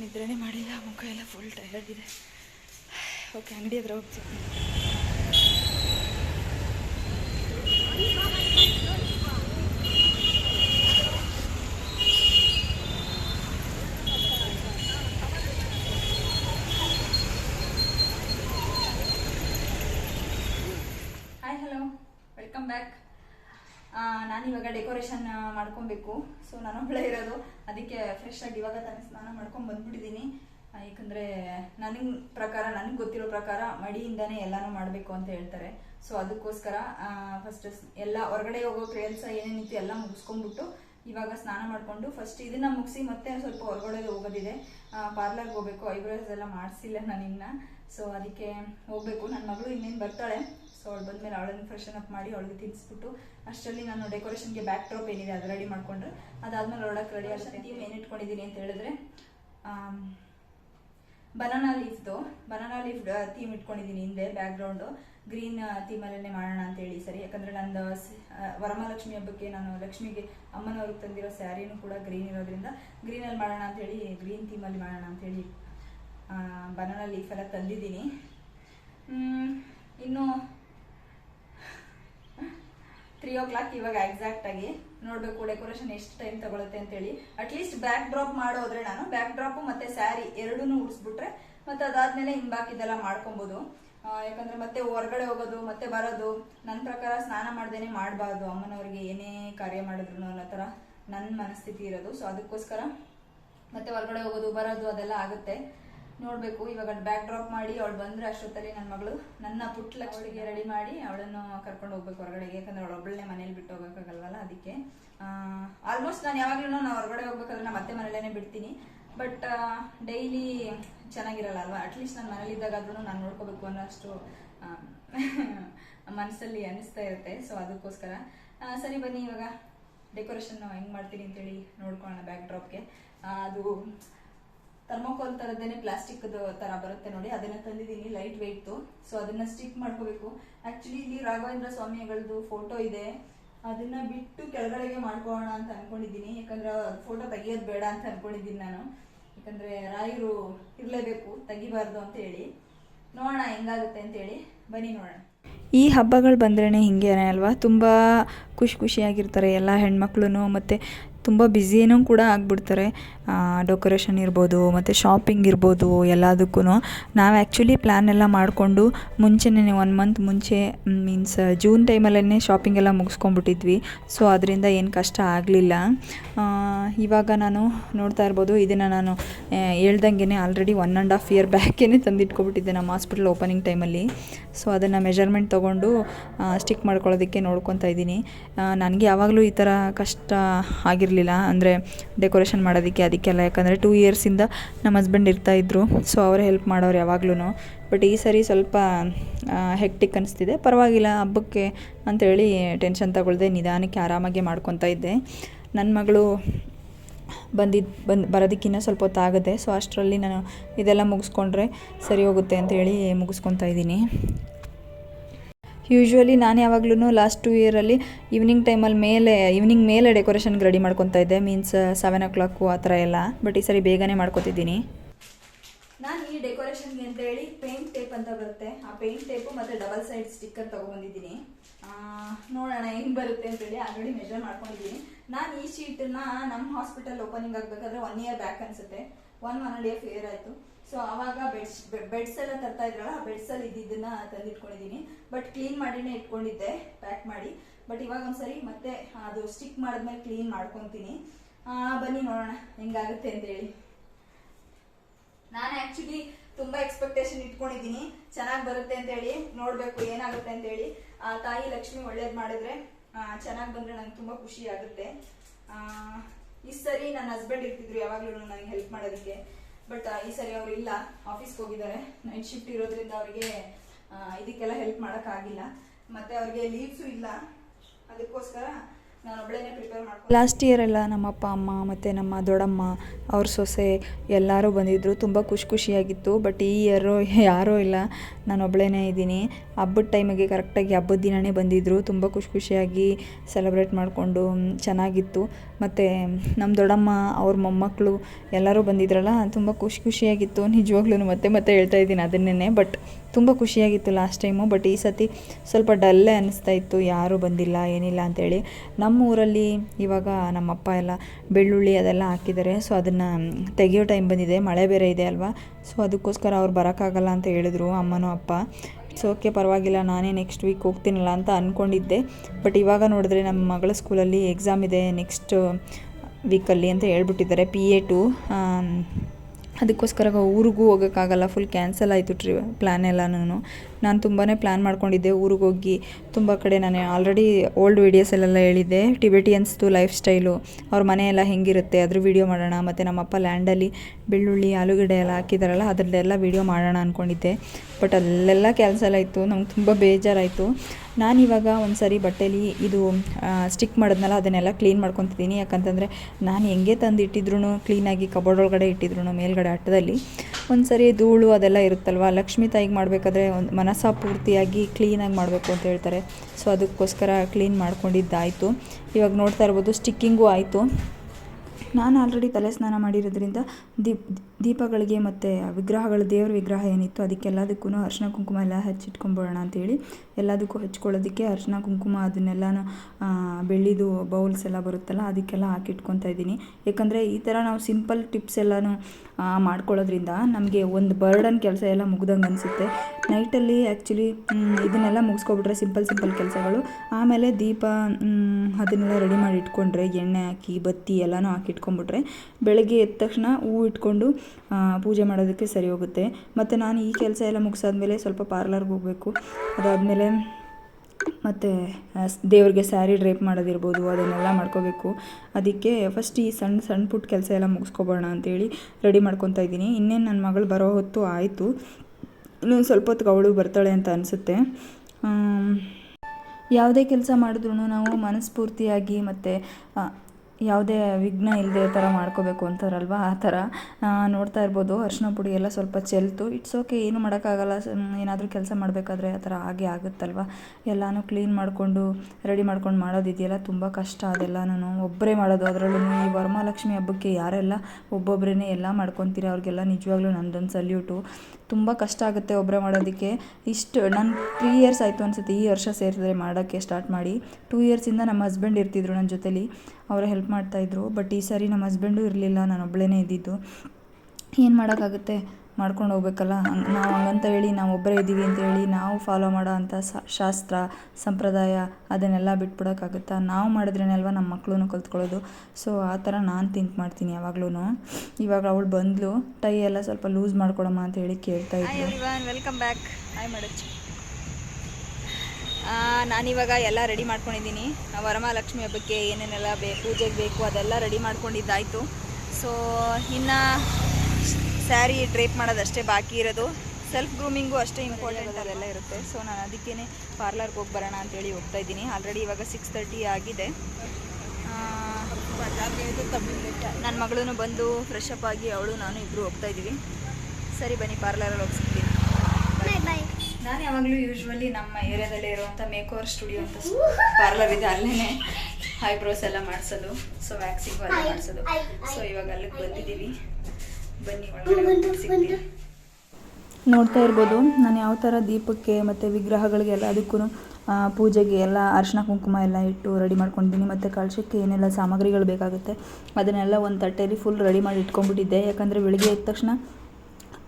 ನಿದ್ರೆನೇ ಮಾಡಿಲ್ಲ, ಮುಖ ಎಲ್ಲ ಫುಲ್ ಟಯರ್ಡ್ ಇದೆ. ಓಕೆ ಅಂಗಡಿ ಹತ್ರ ಹೋಗ್ತೀನಿ. ವೆಲ್ಕಮ್ ಬ್ಯಾಕ್ ನಾನಿವಾಗ ಡೆಕೋರೇಷನ್ ಮಾಡ್ಕೊಬೇಕು. ಸೊ ನಾನು ಒಬ್ಬಳೇ ಇರೋದು. ಅದಕ್ಕೆ ಫ್ರೆಶ್ ಆಗಿ ಇವಾಗ ತಾನೇ ಸ್ನಾನ ಮಾಡ್ಕೊಂಡು ಬಂದ್ಬಿಟ್ಟಿದ್ದೀನಿ ಯಾಕಂದರೆ ನನಗೆ ಪ್ರಕಾರ, ನನಗೆ ಗೊತ್ತಿರೋ ಪ್ರಕಾರ ಮಡಿಯಿಂದಾನೇ ಎಲ್ಲಾನು ಮಾಡಬೇಕು ಅಂತ ಹೇಳ್ತಾರೆ. ಸೊ ಅದಕ್ಕೋಸ್ಕರ ಫಸ್ಟ್ ಎಲ್ಲ ಹೊರಗಡೆ ಹೋಗೋ ಕೆಲಸ ಏನೇನಿತ್ತು ಎಲ್ಲ ಮುಗಿಸ್ಕೊಂಡ್ಬಿಟ್ಟು ಇವಾಗ ಸ್ನಾನ ಮಾಡಿಕೊಂಡು ಫಸ್ಟ್ ಇದನ್ನ ಮುಗಿಸಿ ಮತ್ತೆ ಸ್ವಲ್ಪ ಹೊರಗಡೆ ಹೋಗೋದಿದೆ. ಪಾರ್ಲರ್ಗೆ ಹೋಗ್ಬೇಕು. ಐಬ್ರೋಸ್ ಎಲ್ಲ ಮಾಡಿಸಿಲ್ಲ ಇನ್ನ. ಸೊ ಅದಕ್ಕೆ ಹೋಗ್ಬೇಕು. ನನ್ನ ಮಗಳು ಇನ್ನೇನು ಬರ್ತಾಳೆ. ಸೊ ಅವಳು ಬಂದಮೇಲೆ ಅವಳನ್ನು ಫ್ರೆಶನ್ ಅಪ್ ಮಾಡಿ ಅವಳಿಗೆ ತಿನ್ನಿಸ್ಬಿಟ್ಟು ಅಷ್ಟರಲ್ಲಿ ನಾನು ಡೆಕೋರೇಷನ್ಗೆ ಬ್ಯಾಕ್ ಡ್ರಾಪ್ ಏನಿದೆ ಅದು ರೆಡಿ ಮಾಡ್ಕೊಂಡ್ರೆ ಅದಾದ್ಮೇಲೆ ಒಳಗೆ ರೆಡಿ ಆಗುತ್ತೆ. ಏನು ಇಟ್ಕೊಂಡಿದ್ದೀನಿ ಅಂತ ಹೇಳಿದ್ರೆ? ಬನಾನಾ ಲೀಫ್ದು ಬನಾನಾ ಲೀಫ್ ಥೀಮ್ ಇಟ್ಕೊಂಡಿದ್ದೀನಿ ಹಿಂದೆ ಬ್ಯಾಕ್ಗ್ರೌಂಡು ಗ್ರೀನ್ ಥೀಮಲ್ಲೇ ಮಾಡೋಣ ಅಂತ ಹೇಳಿ ಸರಿ. ಯಾಕಂದರೆ ನಂದು ವರಮಹಾಲಕ್ಷ್ಮಿ ಹಬ್ಬಕ್ಕೆ ನಾನು ಲಕ್ಷ್ಮಿಗೆ ಅಮ್ಮನವ್ರಿಗೆ ತಂದಿರೋ ಸ್ಯಾರಿನೂ ಕೂಡ ಗ್ರೀನ್ ಇರೋದ್ರಿಂದ ಗ್ರೀನಲ್ಲಿ ಮಾಡೋಣ ಅಂತ ಹೇಳಿ ಗ್ರೀನ್ ಥೀಮಲ್ಲಿ ಮಾಡೋಣ ಅಂಥೇಳಿ ಬನಾನಾ ಲೀಫೆಲ್ಲ ತಂದಿದ್ದೀನಿ. ಇನ್ನು ತ್ರೀ ಓ ಕ್ಲಾಕ್ ಇವಾಗ ಎಕ್ಸಾಕ್ಟ್ ಆಗಿ ನೋಡಬೇಕು ಡೆಕೋರೇಷನ್ ಎಷ್ಟು ಟೈಮ್ ತಗೊಳುತ್ತೆ ಅಂತೇಳಿ. ಅಟ್ಲೀಸ್ಟ್ ಬ್ಯಾಕ್ ಡ್ರಾಪ್ ಮಾಡೋದ್ರೆ ನಾನು. ಬ್ಯಾಕ್ ಡ್ರಾಪ್ ಮತ್ತೆ ಸ್ಯಾರಿ ಎರಡೂ ಉಡಿಸ್ಬಿಟ್ರೆ ಮತ್ತೆ ಅದಾದ್ಮೇಲೆ ಹಿಂಬಾಕಿದೆಲ್ಲ ಮಾಡ್ಕೊಬೋದು. ಆ, ಯಾಕಂದ್ರೆ ಮತ್ತೆ ಹೊರಗಡೆ ಹೋಗೋದು ಮತ್ತೆ ಬರೋದು ನನ್ನ ಪ್ರಕಾರ ಸ್ನಾನ ಮಾಡ್ದೇನೆ ಮಾಡಬಾರ್ದು. ಅಮ್ಮನವ್ರಿಗೆ ಏನೇ ಕಾರ್ಯ ಮಾಡಿದ್ರು ಅನ್ನೋ ಥರ ನನ್ನ ಮನಸ್ಥಿತಿ ಇರೋದು. ಸೊ ಅದಕ್ಕೋಸ್ಕರ ಮತ್ತೆ ಹೊರಗಡೆ ಹೋಗೋದು ಬರೋದು ಅದೆಲ್ಲ ಆಗುತ್ತೆ. ನೋಡಬೇಕು. ಇವಾಗ ಬ್ಯಾಕ್ ಡ್ರಾಪ್ ಮಾಡಿ ಅವಳು ಬಂದ್ರೆ ಅಷ್ಟೊತ್ತಲ್ಲಿ ನನ್ನ ಮಗಳು ನನ್ನ ಪುಟ್ಟ ಲಕ್ಷ್ಮಿಗೆ ರೆಡಿ ಮಾಡಿ ಅವಳನ್ನು ಕರ್ಕೊಂಡು ಹೋಗ್ಬೇಕು ಹೊರಗಡೆಗೆ. ಯಾಕಂದ್ರೆ ಅವಳು ಒಬ್ಬಳನ್ನೇ ಮನೇಲಿ ಬಿಟ್ಟು ಹೋಗೋಕ್ಕಾಗಲ್ವಲ್ಲ ಅದಕ್ಕೆ. ಆಲ್ಮೋಸ್ಟ್ ನಾನು ಯಾವಾಗಲೂ ನಾನು ಹೊರಗಡೆ ಹೋಗ್ಬೇಕಾದ್ರೆ ನಾನು ಮತ್ತೆ ಮನೇಲೇನೆ ಬಿಡ್ತೀನಿ. ಬಟ್ ಡೈಲಿ ಚೆನ್ನಾಗಿರಲ್ಲ ಅಲ್ವಾ? ಅಟ್ಲೀಸ್ಟ್ ನಾನು ಮನೇಲಿದ್ದಾಗಾದ್ರೂ ನಾನು ನೋಡ್ಕೋಬೇಕು ಅನ್ನೋಷ್ಟು <laughs> ಮನಸ್ಸಲ್ಲಿ ಅನಿಸ್ತಾ ಇರುತ್ತೆ. ಸೊ ಅದಕ್ಕೋಸ್ಕರ ಸರಿ ಬನ್ನಿ ಇವಾಗ. ಡೆಕೋರೇಷನ್ ಹೆಂಗ್ ಮಾಡ್ತೀನಿ ಅಂತೇಳಿ ನೋಡ್ಕೊಳ್ಳೋಣ ಬ್ಯಾಕ್ ಡ್ರಾಪ್ಗೆ ಅದು ಥರ್ಮೋಕೋಲ್ ಥರದ್ದೇನೆ ಪ್ಲಾಸ್ಟಿಕ್ ತರ ಬರುತ್ತೆ ನೋಡಿ. ಅದನ್ನ ತಂದಿದ್ದೀನಿ ಲೈಟ್ ವೆಯ್ಟ್ ಸೊ ಅದನ್ನ ಸ್ಟಿಕ್ ಮಾಡ್ಕೋಬೇಕು. ಆಕ್ಚುಲಿ ಇಲ್ಲಿ ರಾಘವೇಂದ್ರ ಸ್ವಾಮಿಗಳದ್ದು ಫೋಟೋ ಇದೆ. ಅದನ್ನ ಬಿಟ್ಟು ಕೆಳಗಡೆಗೆ ಮಾಡ್ಕೊಳ್ಳೋಣ ಅಂತ ಅನ್ಕೊಂಡಿದ್ದೀನಿ. ಯಾಕಂದ್ರೆ ಫೋಟೋ ತೆಗಿಯೋದು ಬೇಡ ಅಂತ ಅನ್ಕೊಂಡಿದ್ದೀನಿ ನಾನು. ಯಾಕಂದ್ರೆ ರಾಯರು ಇರಲೇಬೇಕು, ತೆಗಿಬಾರ್ದು ಅಂತ ಹೇಳಿ. ನೋಡೋಣ ಹೆಂಗಾಗುತ್ತೆ ಅಂತೇಳಿ ಬನ್ನಿ ನೋಡೋಣ. ಈ ಹಬ್ಬಗಳು ಬಂದ್ರೇ ಹಿಂಗೆ ಅಲ್ವಾ? ತುಂಬ ಖುಷಿ ಖುಷಿಯಾಗಿರ್ತಾರೆ ಎಲ್ಲ ಹೆಣ್ಮಕ್ಳು ಮತ್ತು ತುಂಬ ಬ್ಯುಸಿನೂ ಕೂಡ ಆಗಿಬಿಡ್ತಾರೆ. ಡೆಕೋರೇಷನ್ ಇರ್ಬೋದು, ಮತ್ತು ಶಾಪಿಂಗ್ ಇರ್ಬೋದು ಎಲ್ಲದಕ್ಕೂ ನಾವು ಆ್ಯಕ್ಚುಲಿ ಪ್ಲ್ಯಾನ್ ಎಲ್ಲ ಮಾಡಿಕೊಂಡು ಮುಂಚೆನೇ ಒನ್ ಮಂತ್ ಮುಂಚೆ, ಮೀನ್ಸ್ ಜೂನ್ ಟೈಮಲ್ಲೇ ಶಾಪಿಂಗ್ ಎಲ್ಲ ಮುಗಿಸ್ಕೊಂಡ್ಬಿಟ್ಟಿದ್ವಿ. ಸೊ, ಅದರಿಂದ ಏನು ಕಷ್ಟ ಆಗಲಿಲ್ಲ. ಇವಾಗ ನಾನು ನೋಡ್ತಾ ಇರ್ಬೋದು, ಇದನ್ನು ನಾನು ಹೇಳ್ದಂಗೆ already one and half year ಬ್ಯಾಕೇ ತಂದಿಟ್ಕೊಬಿಟ್ಟಿದ್ದೆ ನಮ್ಮ ಹಾಸ್ಪಿಟಲ್ ಓಪನಿಂಗ್ ಟೈಮಲ್ಲಿ ಸೊ ಅದನ್ನು ಮೆಜರ್ಮೆಂಟ್ ತೊಗೊಂಡು ಸ್ಟಿಕ್ ಮಾಡ್ಕೊಳ್ಳೋದಕ್ಕೆ ನೋಡ್ಕೊತಾ ಇದ್ದೀನಿ. ನನಗೆ ಯಾವಾಗಲೂ ಈ ಥರ ಕಷ್ಟ ಆಗಿರಲಿಲ್ಲ. ಅಂದರೆ ಡೆಕೋರೇಷನ್ ಮಾಡೋದಕ್ಕೆ ಅದಕ್ಕೆಲ್ಲ. ಯಾಕಂದರೆ ಟೂ ಇಯರ್ಸಿಂದ ನಮ್ಮ ಹಸ್ಬೆಂಡ್ ಇರ್ತಾಯಿದ್ರು ಸೊ ಅವರೇ ಹೆಲ್ಪ್ ಮಾಡೋರು ಯಾವಾಗ್ಲೂ ಬಟ್ ಈ ಸರಿ ಸ್ವಲ್ಪ ಹೆಕ್ಟಿಕ್ ಅನಿಸ್ತಿದೆ. ಪರವಾಗಿಲ್ಲ, ಹಬ್ಬಕ್ಕೆ ಅಂಥೇಳಿ ಟೆನ್ಷನ್ ತಗೊಳ್ದೆ ನಿಧಾನಕ್ಕೆ ಆರಾಮಾಗಿ ಮಾಡ್ಕೊತಾ ಇದ್ದೆ. ನನ್ನ ಮಗಳು ಬಂದಿದ್ದು ಬಂದು ಬರೋದಕ್ಕಿಂತ ಸ್ವಲ್ಪ ಹೊತ್ತಾಗುತ್ತೆ ಸೊ ಅಷ್ಟರಲ್ಲಿ ನಾನು ಇದೆಲ್ಲ ಮುಗಿಸ್ಕೊಂಡ್ರೆ ಸರಿ ಹೋಗುತ್ತೆ ಅಂತೇಳಿ ಮುಗಿಸ್ಕೊತಾ ಇದ್ದೀನಿ. ಯೂಶ್ವಲಿ ನಾನು ಯಾವಾಗ್ಲೂ ಲಾಸ್ಟ್ ಟು ಇಯರಲ್ಲಿ ಈವ್ನಿಂಗ್ ಟೈಮಲ್ಲಿ ಮೇಲೆ ಈವ್ನಿಂಗ್ ಮೇಲೆ ಡೆಕೋರೇಷನ್ಗೆ ರೆಡಿ ಮಾಡ್ಕೊತಾ ಇದ್ದೆ ಮೀನ್ಸ್ ಸೆವೆನ್ ಓ ಕ್ಲಾಕು ಆ ಥರ ಎಲ್ಲ ಬಟ್ ಈ ಸರಿ ಬೇಗನೆ ಮಾಡ್ಕೊತಿದ್ದೀನಿ. ಡೆಕೋರೇಷನ್ಗೆ ಅಂತ ಹೇಳಿ ಪೇಂಟ್ ಟೇಪ್ ಅಂತ ಬರುತ್ತೆ. ಆ ಪೇಂಟ್ ಟೇಪು ಮತ್ತೆ ಡಬಲ್ ಸೈಡ್ ಸ್ಟಿಕ್ಕರ್ ತಗೊಂಡ್ಬಂದಿದ್ದೀನಿ. ನೋಡೋಣ ಹೆಂಗ್ ಬರುತ್ತೆ ಅಂತೇಳಿ ಆಲ್ರೆಡಿ ಮೆಜರ್ ಮಾಡ್ಕೊಂಡಿದ್ದೀನಿ. ನಾನು ಈ ಶೀಟನ್ನ ನಮ್ಮ ಹಾಸ್ಪಿಟಲ್ ಓಪನಿಂಗ್ ಆಗಬೇಕಾದ್ರೆ ಒನ್ ಇಯರ್ ಬ್ಯಾಕ್ ಅನ್ಸುತ್ತೆ. One one and half year ಆಯ್ತು. ಸೊ ಅವಾಗ ಬೆಡ್ಸ್ ಬೆಡ್ಸ್ ಎಲ್ಲ ತರ್ತಾ ಇದ್ರಲ್ಲ, ಆ ಬೆಡ್ಸ್ ಅಲ್ಲಿ ಇದ್ದಿದ್ದನ್ನ ತಂದಿಟ್ಕೊಂಡಿದ್ದೀನಿ. ಬಟ್ ಕ್ಲೀನ್ ಮಾಡಿನೇ ಇಟ್ಕೊಂಡಿದ್ದೆ ಪ್ಯಾಕ್ ಮಾಡಿ. ಬಟ್ ಇವಾಗ ಒಂದ್ಸರಿ ಮತ್ತೆ ಅದು ಸ್ಟಿಕ್ ಮಾಡಿದ್ಮೇಲೆ ಕ್ಲೀನ್ ಮಾಡ್ಕೊತೀನಿ. ಬನ್ನಿ ನೋಡೋಣ ಹೆಂಗಾಗುತ್ತೆ ಅಂತೇಳಿ ನಾನು ಆಕ್ಚುಲಿ ತುಂಬಾ ಎಕ್ಸ್ಪೆಕ್ಟೇಷನ್ ಇಟ್ಕೊಂಡಿದ್ದೀನಿ. ಚೆನ್ನಾಗಿ ಬರುತ್ತೆ ಅಂತ ಹೇಳಿ, ನೋಡ್ಬೇಕು ಏನಾಗುತ್ತೆ ಅಂತ ಹೇಳಿ. ಆ, ತಾಯಿ ಲಕ್ಷ್ಮಿ ಒಳ್ಳೇದ್ ಮಾಡಿದ್ರೆ ಚೆನ್ನಾಗಿ ಬಂದ್ರೆ ನಂಗೆ ತುಂಬಾ ಖುಷಿ ಆಗುತ್ತೆ. ಈ ಸರಿ ನನ್ನ ಹಸ್ಬೆಂಡ್ ಇರ್ತಿದ್ರು ಯಾವಾಗ್ಲೂ ನನಗೆ ಹೆಲ್ಪ್ ಮಾಡೋದಕ್ಕೆ. ಬಟ್ ಈ ಸರಿ ಅವ್ರು ಇಲ್ಲ ಆಫೀಸ್ಗೆ ಹೋಗಿದ್ದಾರೆ. ನೈಟ್ ಶಿಫ್ಟ್ ಇರೋದ್ರಿಂದ ಅವರಿಗೆ ಇದಕ್ಕೆಲ್ಲ ಹೆಲ್ಪ್ ಮಾಡೋಕ್ಕಾಗಿಲ್ಲ ಮತ್ತೆ ಅವ್ರಿಗೆ ಲೀವ್ಸು ಇಲ್ಲ. ಅದಕ್ಕೋಸ್ಕರ ಲಾಸ್ಟ್ ಇಯರ್ ಎಲ್ಲ ನಮ್ಮ ಅಪ್ಪ ಅಮ್ಮ ಮತ್ತು ನಮ್ಮ ದೊಡ್ಡಮ್ಮ, ಅವ್ರ ಸೊಸೆ ಎಲ್ಲರೂ ಬಂದಿದ್ದರು ತುಂಬ ಖುಷಿ ಖುಷಿಯಾಗಿತ್ತು. ಬಟ್ ಈ ಇಯರು ಯಾರೂ ಇಲ್ಲ. ನಾನು ಒಬ್ಬಳೇ ಇದ್ದೀನಿ. ಹಬ್ಬದ ಟೈಮಿಗೆ ಕರೆಕ್ಟಾಗಿ ಹಬ್ಬದ ದಿನವೇ ಬಂದಿದ್ದರು ತುಂಬ ಖುಷಿ ಖುಷಿಯಾಗಿ ಸೆಲೆಬ್ರೇಟ್ ಮಾಡಿಕೊಂಡು ಚೆನ್ನಾಗಿತ್ತು. ಮತ್ತು ನಮ್ಮ ದೊಡ್ಡಮ್ಮ, ಅವ್ರ ಮೊಮ್ಮಕ್ಕಳು ಎಲ್ಲರೂ ಬಂದಿದ್ರಲ್ಲ, ತುಂಬ ಖುಷಿ ಖುಷಿಯಾಗಿತ್ತು. ನಿಜವಾಗ್ಲೂ ಮತ್ತೆ ಮತ್ತೆ ಹೇಳ್ತಾ ಇದ್ದೀನಿ ಅದನ್ನೇ ಬಟ್ ತುಂಬ ಖುಷಿಯಾಗಿತ್ತು ಲಾಸ್ಟ್ ಟೈಮು ಬಟ್ ಈ ಸತಿ ಸ್ವಲ್ಪ ಡಲ್ಲೇ ಅನ್ನಿಸ್ತಾ ಇತ್ತು. ಯಾರೂ ಬಂದಿಲ್ಲ, ಏನಿಲ್ಲ ಅಂತೇಳಿ. ನಮ್ಮ ಊರಲ್ಲಿ ಇವಾಗ ನಮ್ಮಪ್ಪ ಎಲ್ಲ ಬೆಳ್ಳುಳ್ಳಿ ಅದೆಲ್ಲ ಹಾಕಿದ್ದಾರೆ. ಸೊ ಅದನ್ನು ತೆಗೆಯೋ ಟೈಮ್ ಬಂದಿದೆ. ಮಳೆ ಬೇರೆ ಇದೆ ಅಲ್ವಾ? ಸೊ ಅದಕ್ಕೋಸ್ಕರ ಅವ್ರು ಬರೋಕ್ಕಾಗಲ್ಲ ಅಂತ ಹೇಳಿದ್ರು ಅಮ್ಮನೂ ಅಪ್ಪ. ಸೊ ಓಕೆ ಪರವಾಗಿಲ್ಲ. ನಾನೇ ನೆಕ್ಸ್ಟ್ ವೀಕ್ ಹೋಗ್ತೀನಲ್ಲ ಅಂತ ಅಂದ್ಕೊಂಡಿದ್ದೆ ಬಟ್ ಇವಾಗ ನೋಡಿದ್ರೆ ನಮ್ಮ ಮಗಳ ಸ್ಕೂಲಲ್ಲಿ ಎಕ್ಸಾಮ್ ಇದೆ ನೆಕ್ಸ್ಟ್ ವೀಕಲ್ಲಿ ಅಂತ ಹೇಳ್ಬಿಟ್ಟಿದ್ದಾರೆ ಪಿ ಎ ಟು ಅದಕ್ಕೋಸ್ಕರ ಊರಿಗೂ ಹೋಗೋಕ್ಕಾಗಲ್ಲ ಫುಲ್ ಕ್ಯಾನ್ಸಲ್ ಆಯಿತು ಟ್ರಿ ಪ್ಲ್ಯಾನ್ ಎಲ್ಲನೂ ನಾನು ತುಂಬಾ ಪ್ಲ್ಯಾನ್ ಮಾಡ್ಕೊಂಡಿದ್ದೆ ಊರಿಗೆ ಹೋಗಿ. ತುಂಬ ಕಡೆ ನಾನು ಆಲ್ರೆಡಿ ಓಲ್ಡ್ ವೀಡಿಯೋಸಲ್ಲೆಲ್ಲ ಹೇಳಿದ್ದೆ. ಟಿಬೆಟಿಯನ್ಸ್ದು ಲೈಫ್ ಸ್ಟೈಲು ಅವ್ರ ಮನೆ ಎಲ್ಲ ಹೆಂಗಿರುತ್ತೆ, ಅದ್ರ ವೀಡಿಯೋ ಮಾಡೋಣ, ಮತ್ತು ನಮ್ಮಪ್ಪ ಲ್ಯಾಂಡಲ್ಲಿ ಬೆಳ್ಳುಳ್ಳಿ, ಆಲೂಗಡ್ಡೆ ಎಲ್ಲ ಹಾಕಿದಾರಲ್ಲ ಅದರಲ್ಲೆಲ್ಲ ವೀಡಿಯೋ ಮಾಡೋಣ ಅಂದ್ಕೊಂಡಿದ್ದೆ ಬಟ್ ಅಲ್ಲೆಲ್ಲ ಕ್ಯಾನ್ಸಲ್ ಆಯಿತು ನಮ್ಗೆ ತುಂಬ ಬೇಜಾರಾಯಿತು. ನಾನಿವಾಗ ಒಂದು ಸರಿ ಬಟ್ಟೆಲಿ ಇದು ಸ್ಟಿಕ್ ಮಾಡಿದ್ನಲ್ಲ, ಅದನ್ನೆಲ್ಲ ಕ್ಲೀನ್ ಮಾಡ್ಕೊತಿದ್ದೀನಿ. ಯಾಕಂತಂದರೆ ನಾನು ಹೆಂಗೆ ತಂದು ಇಟ್ಟಿದ್ರು ಕ್ಲೀನಾಗಿ ಕಬೋರ್ಡ್ ಒಳಗಡೆ ಇಟ್ಟಿದ್ರು ಮೇಲ್ಗಡೆ ಅಟ್ಟದಲ್ಲಿ ಒಂದು ಸರಿ ಧೂಳು ಅದೆಲ್ಲ ಇರುತ್ತಲ್ವ, ಲಕ್ಷ್ಮೀ ತಾಯಿಗೆ ಮಾಡಬೇಕಾದ್ರೆ ಒಂದು ಮನಸ್ಸ ಪೂರ್ತಿಯಾಗಿ ಕ್ಲೀನಾಗಿ ಮಾಡಬೇಕು ಅಂತ ಹೇಳ್ತಾರೆ. ಸೊ ಅದಕ್ಕೋಸ್ಕರ ಕ್ಲೀನ್ ಮಾಡ್ಕೊಂಡಿದ್ದಾಯಿತು. ಇವಾಗ ನೋಡ್ತಾ ಇರ್ಬೋದು ಸ್ಟಿಕ್ಕಿಂಗು ಆಯಿತು. ನಾನು ಆಲ್ರೆಡಿ ತಲೆ ಸ್ನಾನ ಮಾಡಿರೋದ್ರಿಂದ ದೀಪ್ ದೀಪಗಳಿಗೆ ಮತ್ತು ವಿಗ್ರಹಗಳು, ದೇವ್ರ ವಿಗ್ರಹ ಏನಿತ್ತು ಅದಕ್ಕೆಲ್ಲದಕ್ಕೂ ಅರಿಶಿನ ಕುಂಕುಮ ಎಲ್ಲ ಹಚ್ಚಿಟ್ಕೊಂಬೋಣ ಅಂತೇಳಿ ಎಲ್ಲದಕ್ಕೂ ಹಚ್ಕೊಳ್ಳೋದಕ್ಕೆ ಅರಿಶಿನ ಕುಂಕುಮ, ಅದನ್ನೆಲ್ಲನೂ ಬೆಳ್ಳಿದು ಬೌಲ್ಸ್ ಎಲ್ಲ ಬರುತ್ತಲ್ಲ ಅದಕ್ಕೆಲ್ಲ ಹಾಕಿಟ್ಕೊತಾ ಇದ್ದೀನಿ. ಯಾಕಂದರೆ ಈ ಥರ ನಾವು ಸಿಂಪಲ್ ಟಿಪ್ಸ್ ಎಲ್ಲನೂ ಮಾಡ್ಕೊಳ್ಳೋದ್ರಿಂದ ನಮಗೆ ಒಂದು ಬರ್ಡನ್ ಕೆಲಸ ಎಲ್ಲ ಮುಗ್ದಂಗೆ ಅನಿಸುತ್ತೆ. ನೈಟಲ್ಲಿ ಆ್ಯಕ್ಚುಲಿ ಇದನ್ನೆಲ್ಲ ಮುಗಿಸ್ಕೊಬಿಟ್ರೆ ಸಿಂಪಲ್ ಸಿಂಪಲ್ ಕೆಲಸಗಳು. ಆಮೇಲೆ ದೀಪ ಅದನ್ನೆಲ್ಲ ರೆಡಿ ಮಾಡಿ ಇಟ್ಕೊಂಡ್ರೆ ಎಣ್ಣೆ ಹಾಕಿ, ಬತ್ತಿ ಎಲ್ಲನೂ ಹಾಕಿಟ್ಕೊಂಡು ಇಟ್ಕೊಂಡ್ಬಿಟ್ರೆ ಬೆಳಗ್ಗೆ ಎದ್ದ ತಕ್ಷಣ ಹೂ ಇಟ್ಕೊಂಡು ಪೂಜೆ ಮಾಡೋದಕ್ಕೆ ಸರಿ ಹೋಗುತ್ತೆ. ಮತ್ತು ನಾನು ಈ ಕೆಲಸ ಎಲ್ಲ ಮುಗಿಸಾದ್ಮೇಲೆ ಸ್ವಲ್ಪ ಪಾರ್ಲರ್ಗೆ ಹೋಗಬೇಕು. ಅದಾದಮೇಲೆ ಮತ್ತು ದೇವ್ರಿಗೆ ಸ್ಯಾರಿ ಡ್ರೇಪ್ ಮಾಡೋದಿರ್ಬೋದು, ಅದನ್ನೆಲ್ಲ ಮಾಡ್ಕೋಬೇಕು. ಅದಕ್ಕೆ ಫಸ್ಟ್ ಈ ಸಣ್ಣ ಸಣ್ಣ ಪುಟ್ಟ ಕೆಲಸ ಎಲ್ಲ ಮುಗಿಸ್ಕೊಬೋಣ ಅಂತೇಳಿ ರೆಡಿ ಮಾಡ್ಕೊತಾ ಇದ್ದೀನಿ. ಇನ್ನೇನು ನನ್ನ ಮಗಳು ಬರೋ ಹೊತ್ತು ಆಯಿತು. ಇನ್ನೊಂದು ಸ್ವಲ್ಪ ಹೊತ್ತು ಅವಳು ಬರ್ತಾಳೆ ಅಂತ ಅನಿಸುತ್ತೆ. ಯಾವುದೇ ಕೆಲಸ ಮಾಡಿದ್ರು ನಾವು ಮನಸ್ಫೂರ್ತಿಯಾಗಿ ಮತ್ತು ಯಾವುದೇ ವಿಘ್ನ ಇಲ್ಲದೆ ಥರ ಮಾಡ್ಕೋಬೇಕು ಅಂತಾರಲ್ವ? ಆ ಥರ ನೋಡ್ತಾ ಇರ್ಬೋದು. ಅರಿಶಿನ ಪುಡಿ ಎಲ್ಲ ಸ್ವಲ್ಪ ಚೆಲ್ತು. ಇಟ್ಸ್ ಓಕೆ ಏನು ಮಾಡೋಕ್ಕಾಗಲ್ಲ. ಏನಾದರೂ ಕೆಲಸ ಮಾಡಬೇಕಾದ್ರೆ ಆ ಥರ ಹಾಗೆ ಆಗುತ್ತಲ್ವ? ಎಲ್ಲನೂ ಕ್ಲೀನ್ ಮಾಡಿಕೊಂಡು ರೆಡಿ ಮಾಡ್ಕೊಂಡು ಮಾಡೋದಿದೆಯಲ್ಲ ತುಂಬ ಕಷ್ಟ ಅದೆಲ್ಲ ನಾನು ಒಬ್ಬರೇ ಮಾಡೋದು ಅದರಲ್ಲೂ ಈ ವರಮಹಾಲಕ್ಷ್ಮಿ ಹಬ್ಬಕ್ಕೆ ಯಾರೆಲ್ಲ ಒಬ್ಬೊಬ್ಬರೇ ಎಲ್ಲ ಮಾಡ್ಕೊತೀರ? ಅವ್ರಿಗೆಲ್ಲ ನಿಜವಾಗ್ಲೂ ನಂದೊಂದು ಸಲ್ಯೂಟು. ತುಂಬ ಕಷ್ಟ ಆಗುತ್ತೆ ಒಬ್ಬರೇ ಮಾಡೋದಕ್ಕೆ. ಇಷ್ಟು, ನಾನು ತ್ರೀ ಇಯರ್ಸ್ ಆಯಿತು ಅನ್ಸುತ್ತೆ ಈ ವರ್ಷ ಸೇರಿದ್ರೆ ಮಾಡೋಕ್ಕೆ ಸ್ಟಾರ್ಟ್ ಮಾಡಿ. ಟೂ ಇಯರ್ಸಿಂದ ನಮ್ಮ ಹಸ್ಬೆಂಡ್ ಇರ್ತಿದ್ರು ನನ್ನ ಜೊತೇಲಿ. ಅವರೇ ಹೆಲ್ಪ್ ಮಾಡ್ತಾಯಿದ್ರು ಬಟ್ ಈ ಸಾರಿ ನಮ್ಮ ಹಸ್ಬೆಂಡು ಇರಲಿಲ್ಲ, ನಾನು ಒಬ್ಬಳೇ ಇದ್ದಿದ್ದು. ಏನು ಮಾಡೋಕ್ಕಾಗುತ್ತೆ? ಮಾಡ್ಕೊಂಡು ಹೋಗ್ಬೇಕಲ್ಲ? ಹಂಗ್- ನಾವು ಹಂಗಂತ ಹೇಳಿ ನಾವು ಒಬ್ಬರೇ ಇದ್ದೀವಿ ಅಂತ ಹೇಳಿ ನಾವು ಫಾಲೋ ಮಾಡೋ ಅಂಥ ಶಾಸ್ತ್ರ, ಸಂಪ್ರದಾಯ ಅದನ್ನೆಲ್ಲ ಬಿಟ್ಬಿಡೋಕ್ಕಾಗುತ್ತಾ? ನಾವು ಮಾಡಿದ್ರೇನೆ ಅಲ್ವಾ ನಮ್ಮ ಮಕ್ಕಳು ಕಲ್ತ್ಕೊಳ್ಳೋದು? ಸೊ ಆ ಥರ ನಾನು ಥಿಂಕ್ ಮಾಡ್ತೀನಿ ಯಾವಾಗ್ಲೂ ಇವಾಗ ಅವಳು ಬಂದಳು ಟೈ ಎಲ್ಲ ಸ್ವಲ್ಪ ಲೂಸ್ ಮಾಡ್ಕೊಳಮ್ಮ ಅಂತ ಹೇಳಿ ಕೇಳ್ತಾ ಇದ್ಲು ವೆಲ್ಕಮ್ ಬ್ಯಾಕ್ ಐ ನಾನಿವಾಗ ಎಲ್ಲ ರೆಡಿ ಮಾಡ್ಕೊಂಡಿದ್ದೀನಿ. ವರಮಹಾಲಕ್ಷ್ಮಿ ಹಬ್ಬಕ್ಕೆ ಏನೇನೆಲ್ಲ ಬೇಕು ಪೂಜೆಗೆ ಬೇಕು ಅದೆಲ್ಲ ರೆಡಿ ಮಾಡ್ಕೊಂಡಿದ್ದಾಯಿತು. ಸೊ ಇನ್ನು ಸ್ಯಾರಿ ಡ್ರೇಪ್ ಮಾಡೋದಷ್ಟೇ ಬಾಕಿ ಇರೋದು. ಸೆಲ್ಫ್ ಗ್ರೂಮಿಂಗು ಅಷ್ಟೇ ಇಂಪಾರ್ಟೆಂಟ್ ಅದೆಲ್ಲ ಇರುತ್ತೆ. ಸೊ ನಾನು ಅದಕ್ಕೇ ಪಾರ್ಲರ್ಗೆ ಹೋಗಿ ಬರೋಣ ಅಂತೇಳಿ ಹೋಗ್ತಾ ಇದ್ದೀನಿ. ಆಲ್ರೆಡಿ ಇವಾಗ ಸಿಕ್ಸ್ ತರ್ಟಿ ಆಗಿದೆ. ನನ್ನ ಮಗಳೂ ಬಂದು ಫ್ರೆಶ್ ಅಪ್ ಆಗಿ ಅವಳು, ನಾನು ಇಬ್ಬರು ಹೋಗ್ತಾ ಇದ್ದೀವಿ. ಸರಿ ಬನ್ನಿ ಪಾರ್ಲರಲ್ಲಿ ಹೋಗಿ ಸಿಗ್ತೀನಿ ನಾನು ಯಾವಾಗಲೂ ಯೂಶ್ವಲಿ ನಮ್ಮ ಏರಿಯಾದಲ್ಲೇ ಇರುವಂಥ ಮೇಕ್ ಓವರ್ ಸ್ಟುಡಿಯೋ ಅಂತ ಪಾರ್ಲರ್ ಇದೆ ಅಲ್ಲೇ ಐಬ್ರೋಸ್ ಎಲ್ಲ ಮಾಡಿಸೋದು. ಸೊ ವ್ಯಾಕ್ಸಿಂಗು ಎಲ್ಲ ಮಾಡಿಸೋದು. ಸೊ ಇವಾಗ ಅಲ್ಲಿಗೆ ಬಂದಿದ್ದೀವಿ. ಬನ್ನಿ ಒಳಗಡೆ ನೋಡ್ತಾ ಇರ್ಬೋದು ನಾನು ಯಾವ ಥರ ದೀಪಕ್ಕೆ ಮತ್ತು ವಿಗ್ರಹಗಳಿಗೆಲ್ಲ ಅದಕ್ಕೂ ಪೂಜೆಗೆ ಎಲ್ಲ ಅರಿಶಿನ ಕುಂಕುಮ ಎಲ್ಲ ಇಟ್ಟು ರೆಡಿ ಮಾಡ್ಕೊಂಡಿದ್ದೀನಿ. ಮತ್ತು ಕಳಶಕ್ಕೆ ಏನೆಲ್ಲ ಸಾಮಗ್ರಿಗಳು ಬೇಕಾಗುತ್ತೆ ಅದನ್ನೆಲ್ಲ ಒಂದು ತಟ್ಟೆಯಲ್ಲಿ ಫುಲ್ ರೆಡಿ ಮಾಡಿ ಇಟ್ಕೊಂಡ್ಬಿಟ್ಟಿದ್ದೆ. ಯಾಕಂದರೆ ಬೆಳಿಗ್ಗೆ ಎದ್ದ ತಕ್ಷಣ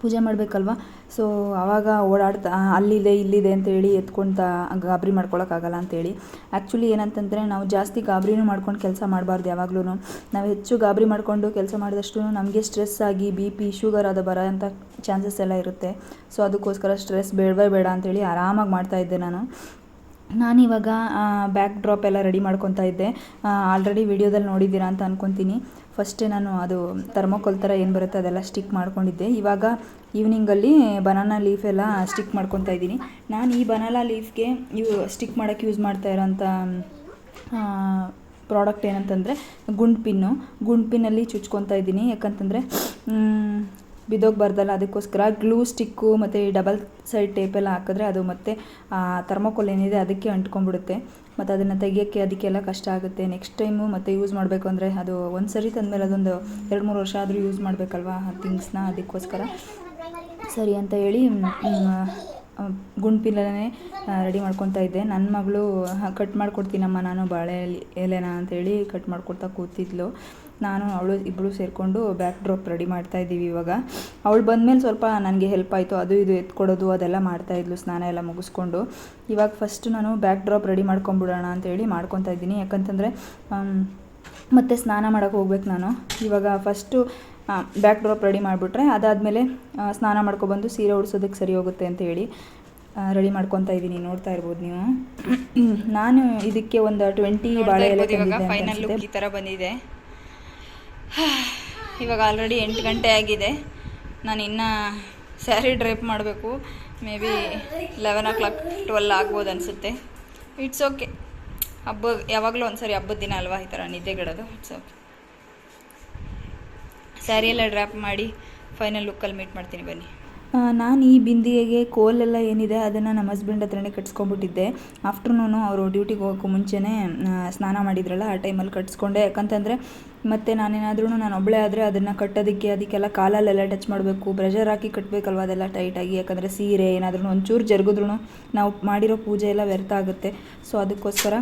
ಪೂಜೆ ಮಾಡಬೇಕಲ್ವ? ಸೊ ಆವಾಗ ಓಡಾಡ್ತಾ ಅಲ್ಲಿದೆ, ಇಲ್ಲಿದೆ ಅಂತೇಳಿ ಎತ್ಕೊಳ್ತಾ ಗಾಬರಿ ಮಾಡ್ಕೊಳಕ್ಕಾಗಲ್ಲ ಅಂತೇಳಿ ಆ್ಯಕ್ಚುಲಿ ಏನಂತಂದರೆ ನಾವು ಜಾಸ್ತಿ ಗಾಬರಿನೂ ಮಾಡ್ಕೊಂಡು ಕೆಲಸ ಮಾಡಬಾರ್ದು ಯಾವಾಗ್ಲೂ ನಾವು ಹೆಚ್ಚು ಗಾಬರಿ ಮಾಡಿಕೊಂಡು ಕೆಲಸ ಮಾಡಿದಷ್ಟು ನಮಗೆ ಸ್ಟ್ರೆಸ್ ಆಗಿ ಬಿ ಪಿ ಶುಗರ್ ಅದು ಬರೋ ಅಂಥ ಚಾನ್ಸಸ್ ಎಲ್ಲ ಇರುತ್ತೆ. ಸೊ ಅದಕ್ಕೋಸ್ಕರ ಸ್ಟ್ರೆಸ್ ಬೇಡವೇ ಬೇಡ ಅಂತೇಳಿ ಆರಾಮಾಗಿ ಮಾಡ್ತಾ ಇದ್ದೆ ನಾನು. ನಾನಿವಾಗ ಬ್ಯಾಕ್ ಡ್ರಾಪ್ ಎಲ್ಲ ರೆಡಿ ಮಾಡ್ಕೊತಾ ಇದ್ದೆ. ಆಲ್ರೆಡಿ ವಿಡಿಯೋದಲ್ಲಿ ನೋಡಿದ್ದೀರಾ ಅಂತ ಅನ್ಕೊತೀನಿ. ಫಸ್ಟೇ ನಾನು ಅದು ಥರ್ಮೋಕೋಲ್ ಥರ ಏನು ಬರುತ್ತೆ ಅದೆಲ್ಲ ಸ್ಟಿಕ್ ಮಾಡ್ಕೊಂಡಿದ್ದೆ. ಇವಾಗ ಈವ್ನಿಂಗಲ್ಲಿ ಬನಾನಾ ಲೀಫ್ ಎಲ್ಲ ಸ್ಟಿಕ್ ಮಾಡ್ಕೊತಾ ಇದ್ದೀನಿ. ನಾನು ಈ ಬನಾನಾ ಲೀಫ್ಗೆ ಇವು ಸ್ಟಿಕ್ ಮಾಡೋಕ್ಕೆ ಯೂಸ್ ಮಾಡ್ತಾ ಇರೋಂಥ ಪ್ರಾಡಕ್ಟ್ ಏನಂತಂದರೆ ಗುಂಡ್ ಪಿನ್ನು. ಗುಂಡ್ ಪಿನ್ನಲ್ಲಿ ಚುಚ್ಕೊತಾ ಇದ್ದೀನಿ. ಯಾಕಂತಂದರೆ ಬಿದ್ದೋಗ್ಬಾರ್ದಲ್ಲ ಅದಕ್ಕೋಸ್ಕರ ಗ್ಲೂ ಸ್ಟಿಕ್ಕು ಮತ್ತು ಡಬಲ್ ಸೈಡ್ ಟೇಪೆಲ್ಲ ಹಾಕಿದ್ರೆ ಅದು ಮತ್ತೆ ಥರ್ಮೋಕೋಲ್ ಏನಿದೆ ಅದಕ್ಕೆ ಅಂಟ್ಕೊಂಡ್ಬಿಡುತ್ತೆ. ಮತ್ತು ಅದನ್ನು ತೆಗಿಯೋಕ್ಕೆ ಅದಕ್ಕೆಲ್ಲ ಕಷ್ಟ ಆಗುತ್ತೆ. ನೆಕ್ಸ್ಟ್ ಟೈಮು ಮತ್ತೆ ಯೂಸ್ ಮಾಡಬೇಕು ಅಂದರೆ ಅದು ಒಂದು ಸರಿ ತಂದಮೇಲೆ ಅದೊಂದು ಎರಡು, ಮೂರು ವರ್ಷ ಆದರೂ ಯೂಸ್ ಮಾಡಬೇಕಲ್ವಾ ಆ ಥಿಂಗ್ಸ್ನ ಅದಕ್ಕೋಸ್ಕರ? ಸರಿ ಅಂತ ಹೇಳಿ ಗುಂಡ್ಪಿಲ್ಲೇ ರೆಡಿ ಮಾಡ್ಕೊತಾ ಇದ್ದೆ. ನನ್ನ ಮಗಳು ಕಟ್ ಮಾಡಿಕೊಡ್ತೀನಮ್ಮ ನಾನು ಬಾಳೆ ಎಲೆ- ಎಲೆನ ಅಂತೇಳಿ ಕಟ್ ಮಾಡ್ಕೊಡ್ತಾ ಕೂತಿದ್ಲು. ನಾನು ಅವಳು ಇಬ್ಬರು ಸೇರಿಕೊಂಡು ಬ್ಯಾಕ್ ಡ್ರಾಪ್ ರೆಡಿ ಮಾಡ್ತಾ ಇದ್ದೀವಿ ಇವಾಗ. ಅವಳು ಬಂದಮೇಲೆ ಸ್ವಲ್ಪ ನನಗೆ ಹೆಲ್ಪ್ ಆಯಿತು ಅದು ಇದು ಎತ್ಕೊಡೋದು ಅದೆಲ್ಲ ಮಾಡ್ತಾಯಿದ್ಲು ಸ್ನಾನ ಎಲ್ಲ ಮುಗಿಸ್ಕೊಂಡು. ಇವಾಗ ಫಸ್ಟ್ ನಾನು ಬ್ಯಾಕ್ ಡ್ರಾಪ್ ರೆಡಿ ಮಾಡ್ಕೊಂಬಿಡೋಣ ಅಂತೇಳಿ ಮಾಡ್ಕೊತಾ ಇದ್ದೀನಿ. ಯಾಕಂತಂದರೆ ಮತ್ತೆ ಸ್ನಾನ ಮಾಡೋಕ್ಕೆ ಹೋಗ್ಬೇಕು ನಾನು. ಇವಾಗ ಫಸ್ಟು ಬ್ಯಾಕ್ ಡ್ರಾಪ್ ರೆಡಿ ಮಾಡಿಬಿಟ್ರೆ ಅದಾದಮೇಲೆ ಸ್ನಾನ ಮಾಡ್ಕೊಬಂದು ಸೀರೆ ಉಡ್ಸೋದಕ್ಕೆ ಸರಿ ಹೋಗುತ್ತೆ ಅಂತ ಹೇಳಿ ರೆಡಿ ಮಾಡ್ಕೊತಾ ಇದ್ದೀನಿ. ನೋಡ್ತಾ ಇರ್ಬೋದು ನೀವು. <clears throat> ನಾನು ಇದಕ್ಕೆ ಒಂದು ಟ್ವೆಂಟಿ ಬಾಳೆ ಎಲ್ಲ ಈ ಥರ ಬಂದಿದೆ. <sighs> ಇವಾಗ ಆಲ್ರೆಡಿ ಎಂಟು ಗಂಟೆ ಆಗಿದೆ. ನಾನು ಇನ್ನು ಸ್ಯಾರಿ ಡ್ರೈಪ್ ಮಾಡಬೇಕು. Maybe eleven o'clock twelve ಆಗ್ಬೋದು ಅನಿಸುತ್ತೆ. ಇಟ್ಸ್ ಓಕೆ ಹಬ್ಬ ಯಾವಾಗಲೂ ಒಂದ್ಸರಿ ಹಬ್ಬದ ದಿನ ಅಲ್ವಾ ಈ ಥರ ನಿದ್ದೆಗಿಡೋದು ಇಟ್ಸ್ ಓಕೆ ಸ್ಯಾರಿ ಎಲ್ಲ ಡ್ರಾಪ್ ಮಾಡಿ ಫೈನಲ್ ಲುಕ್ಕಲ್ಲಿ ಮೀಟ್ ಮಾಡ್ತೀನಿ ಬನ್ನಿ. ನಾನು ಈ ಬಿಂದಿಗೆಗೆ ಕೋಲೆಲ್ಲ ಏನಿದೆ ಅದನ್ನು ನಮ್ಮ ಹಸ್ಬೆಂಡ್ ಹತ್ರನೇ ಕಟ್ಸ್ಕೊಂಡ್ಬಿಟ್ಟಿದ್ದೆ. ಆಫ್ಟರ್ನೂನು ಅವರು ಡ್ಯೂಟಿಗೆ ಹೋಗೋಕ್ಕೂ ಮುಂಚೆನೇ ಸ್ನಾನ ಮಾಡಿದ್ರಲ್ಲ, ಆ ಟೈಮಲ್ಲಿ ಕಟ್ಸ್ಕೊಂಡೆ. ಯಾಕಂತಂದರೆ ಮತ್ತು ನಾನೇನಾದ್ರೂ ನಾನು ಒಬ್ಬಳೇ ಆದರೆ ಅದನ್ನು ಕಟ್ಟೋದಕ್ಕೆ, ಅದಕ್ಕೆಲ್ಲ ಕಾಲಲ್ಲೆಲ್ಲ ಟಚ್ ಮಾಡಬೇಕು ಪ್ರೆಷರ್ ಹಾಕಿ ಕಟ್ಟಬೇಕಲ್ವ ಅದೆಲ್ಲ ಟೈಟಾಗಿ ಯಾಕಂದರೆ ಸೀರೆ ಏನಾದ್ರೂ ಒಂಚೂರು ಜರುಗಿದ್ರೂ ನಾವು ಮಾಡಿರೋ ಪೂಜೆ ಎಲ್ಲ ವ್ಯರ್ಥ ಆಗುತ್ತೆ. ಸೊ ಅದಕ್ಕೋಸ್ಕರ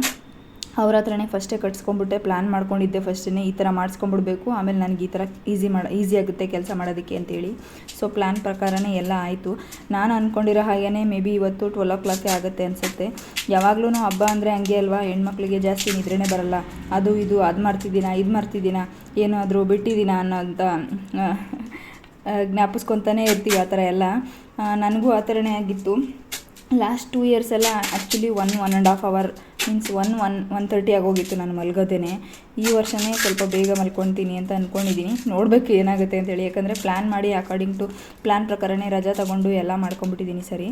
ಅವ್ರ ಹತ್ರನೇ ಫಸ್ಟೇ ಕಟ್ಸ್ಕೊಂಡ್ಬಿಟ್ಟೆ ಪ್ಲ್ಯಾನ್ ಮಾಡ್ಕೊಂಡಿದ್ದೆ ಫಸ್ಟೇ ಈ ಥರ ಮಾಡಿಸ್ಕೊಂಡ್ಬಿಡ್ಬೇಕು. ಆಮೇಲೆ ನನಗೆ ಈ ಥರ ಈಸಿ ಮಾಡ ಈಸಿ ಆಗುತ್ತೆ ಕೆಲಸ ಮಾಡೋದಕ್ಕೆ ಅಂತೇಳಿ. ಸೊ ಪ್ಲ್ಯಾನ್ ಪ್ರಕಾರನೇ ಎಲ್ಲ ಆಯಿತು. ನಾನು ಅಂದ್ಕೊಂಡಿರೋ ಹಾಗೇ ಮೇ ಬಿ ಇವತ್ತು ಟ್ವೆಲ್ ಓ ಕ್ಲಾಕೇ ಆಗುತ್ತೆ ಅನಿಸುತ್ತೆ. ಯಾವಾಗಲೂ ಹಬ್ಬ ಅಂದರೆ ಹಂಗೆ ಅಲ್ವಾ? ಹೆಣ್ಮಕ್ಳಿಗೆ ಜಾಸ್ತಿ ನಿದ್ರೆನೇ ಬರಲ್ಲ. ಅದು ಇದು, ಅದು ಮಾಡ್ತಿದ್ದೀನ, ಇದು ಮಾಡ್ತಿದ್ದೀನ, ಏನಾದರೂ ಬಿಟ್ಟಿದ್ದೀನ ಅನ್ನೋಂಥ ಜ್ಞಾಪಿಸ್ಕೊತಾನೇ ಇರ್ತೀವಿ ಆ ಥರ ಎಲ್ಲ. ನನಗೂ ಆ ಥರನೇ ಆಗಿತ್ತು. ಲಾಸ್ಟ್ ಟೂ ಇಯರ್ಸ್ ಎಲ್ಲ actually one one and half hour means one one one thirty ಆಗೋಗಿತ್ತು ನಾನು ಮಲ್ಗೋದೇನೆ. ಈ ವರ್ಷವೇ ಸ್ವಲ್ಪ ಬೇಗ ಮಲ್ಕೊತೀನಿ ಅಂತ ಅಂದ್ಕೊಂಡಿದ್ದೀನಿ ನೋಡಬೇಕು ಏನಾಗುತ್ತೆ ಅಂತೇಳಿ. ಯಾಕಂದರೆ ಪ್ಲ್ಯಾನ್ ಮಾಡಿ ಅಕಾರ್ಡಿಂಗ್ ಟು ಪ್ಲ್ಯಾನ್ ಪ್ರಕಾರನೇ ರಜಾ ತಗೊಂಡು ಎಲ್ಲ ಮಾಡ್ಕೊಂಬಿಟ್ಟಿದ್ದೀನಿ ಸರಿ.